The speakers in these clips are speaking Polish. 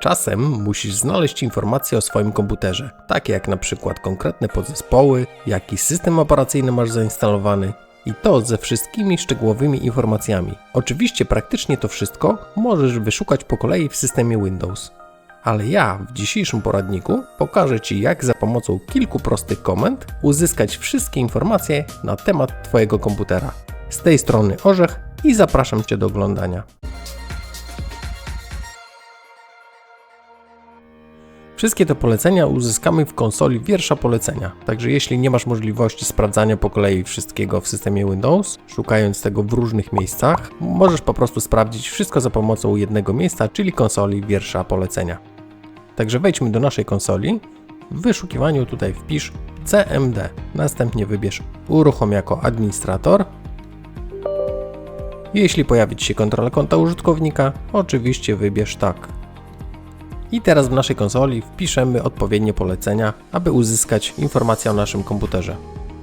Czasem musisz znaleźć informacje o swoim komputerze, takie jak na przykład konkretne podzespoły, jaki system operacyjny masz zainstalowany i to ze wszystkimi szczegółowymi informacjami. Oczywiście praktycznie to wszystko możesz wyszukać po kolei w systemie Windows. Ale ja w dzisiejszym poradniku pokażę Ci, jak za pomocą kilku prostych komend uzyskać wszystkie informacje na temat Twojego komputera. Z tej strony Orzech i zapraszam Cię do oglądania. Wszystkie te polecenia uzyskamy w konsoli wiersza polecenia. Także jeśli nie masz możliwości sprawdzania po kolei wszystkiego w systemie Windows, szukając tego w różnych miejscach, możesz po prostu sprawdzić wszystko za pomocą jednego miejsca, czyli konsoli wiersza polecenia. Także wejdźmy do naszej konsoli. W wyszukiwaniu tutaj wpisz CMD. Następnie wybierz uruchom jako administrator. Jeśli pojawi Ci się kontrola konta użytkownika, oczywiście wybierz tak. I teraz w naszej konsoli wpiszemy odpowiednie polecenia, aby uzyskać informację o naszym komputerze.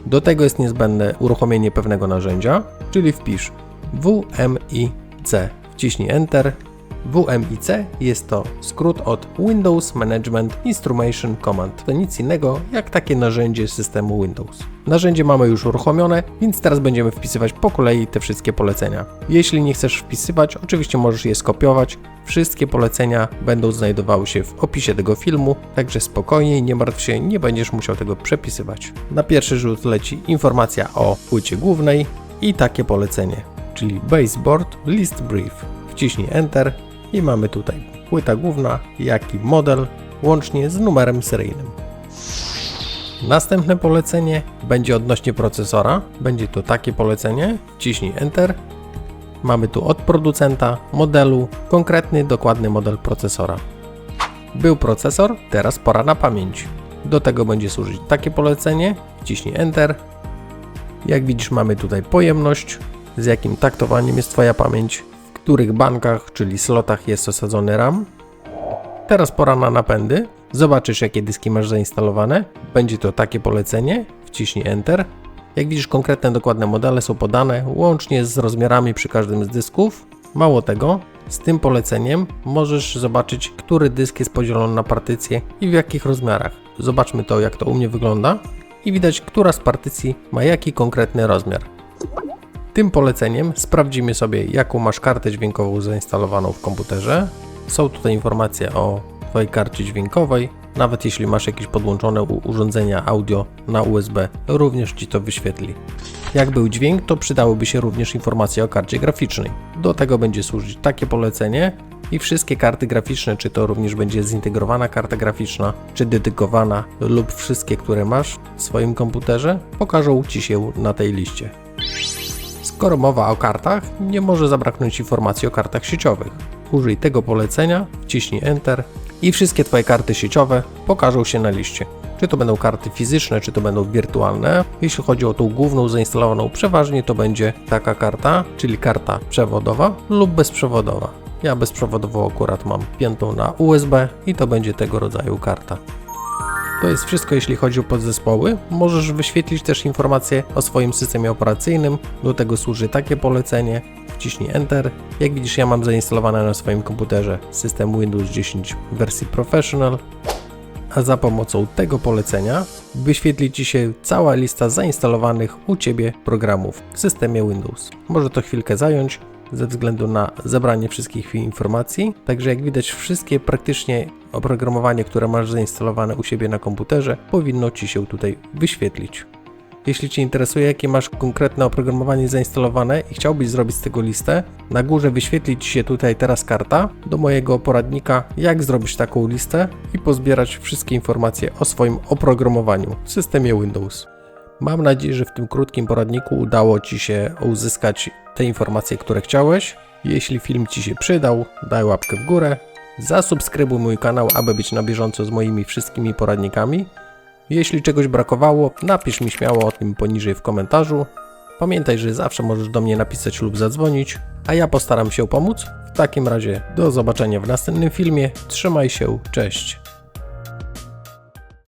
Do tego jest niezbędne uruchomienie pewnego narzędzia, czyli wpisz WMIC. Wciśnij Enter. WMIC jest to skrót od Windows Management Instrumentation Command. To nic innego jak takie narzędzie systemu Windows. Narzędzie mamy już uruchomione, więc teraz będziemy wpisywać po kolei te wszystkie polecenia. Jeśli nie chcesz wpisywać, oczywiście możesz je skopiować. Wszystkie polecenia będą znajdowały się w opisie tego filmu, także spokojnie, nie martw się, nie będziesz musiał tego przepisywać. Na pierwszy rzut leci informacja o płycie głównej i takie polecenie, czyli baseboard list brief. Wciśnij Enter i mamy tutaj płyta główna, jak i model, łącznie z numerem seryjnym. Następne polecenie będzie odnośnie procesora. Będzie to takie polecenie. Wciśnij Enter. Mamy tu od producenta, modelu, konkretny, dokładny model procesora. Był procesor, teraz pora na pamięć. Do tego będzie służyć takie polecenie. Wciśnij Enter. Jak widzisz, mamy tutaj pojemność, z jakim taktowaniem jest Twoja pamięć, których bankach, czyli slotach jest osadzony RAM. Teraz pora na napędy. Zobaczysz, jakie dyski masz zainstalowane. Będzie to takie polecenie. Wciśnij Enter. Jak widzisz, konkretne, dokładne modele są podane, łącznie z rozmiarami przy każdym z dysków. Mało tego, z tym poleceniem możesz zobaczyć, który dysk jest podzielony na partycje i w jakich rozmiarach. Zobaczmy to, jak to u mnie wygląda. I widać, która z partycji ma jaki konkretny rozmiar. Tym poleceniem sprawdzimy sobie, jaką masz kartę dźwiękową zainstalowaną w komputerze. Są tutaj informacje o Twojej karcie dźwiękowej. Nawet jeśli masz jakieś podłączone urządzenia audio na USB, również Ci to wyświetli. Jak był dźwięk, to przydałyby się również informacje o karcie graficznej. Do tego będzie służyć takie polecenie i wszystkie karty graficzne, czy to również będzie zintegrowana karta graficzna, czy dedykowana lub wszystkie, które masz w swoim komputerze, pokażą Ci się na tej liście. Skoro mowa o kartach, nie może zabraknąć informacji o kartach sieciowych. Użyj tego polecenia, wciśnij Enter i wszystkie Twoje karty sieciowe pokażą się na liście. Czy to będą karty fizyczne, czy to będą wirtualne. Jeśli chodzi o tą główną zainstalowaną, przeważnie to będzie taka karta, czyli karta przewodowa lub bezprzewodowa. Ja bezprzewodową akurat mam piętą na USB i to będzie tego rodzaju karta. To jest wszystko, jeśli chodzi o podzespoły. Możesz wyświetlić też informacje o swoim systemie operacyjnym. Do tego służy takie polecenie. Wciśnij Enter. Jak widzisz, ja mam zainstalowane na swoim komputerze system Windows 10 w wersji Professional. A za pomocą tego polecenia wyświetli Ci się cała lista zainstalowanych u Ciebie programów w systemie Windows. Może to chwilkę zająć, ze względu na zebranie wszystkich informacji. Także jak widać, wszystkie praktycznie oprogramowanie, które masz zainstalowane u siebie na komputerze, powinno Ci się tutaj wyświetlić. Jeśli Cię interesuje, jakie masz konkretne oprogramowanie zainstalowane i chciałbyś zrobić z tego listę, na górze wyświetli Ci się tutaj teraz karta do mojego poradnika, jak zrobić taką listę i pozbierać wszystkie informacje o swoim oprogramowaniu w systemie Windows. Mam nadzieję, że w tym krótkim poradniku udało Ci się uzyskać te informacje, które chciałeś. Jeśli film Ci się przydał, daj łapkę w górę. Zasubskrybuj mój kanał, aby być na bieżąco z moimi wszystkimi poradnikami. Jeśli czegoś brakowało, napisz mi śmiało o tym poniżej w komentarzu. Pamiętaj, że zawsze możesz do mnie napisać lub zadzwonić, a ja postaram się pomóc. W takim razie do zobaczenia w następnym filmie. Trzymaj się, cześć.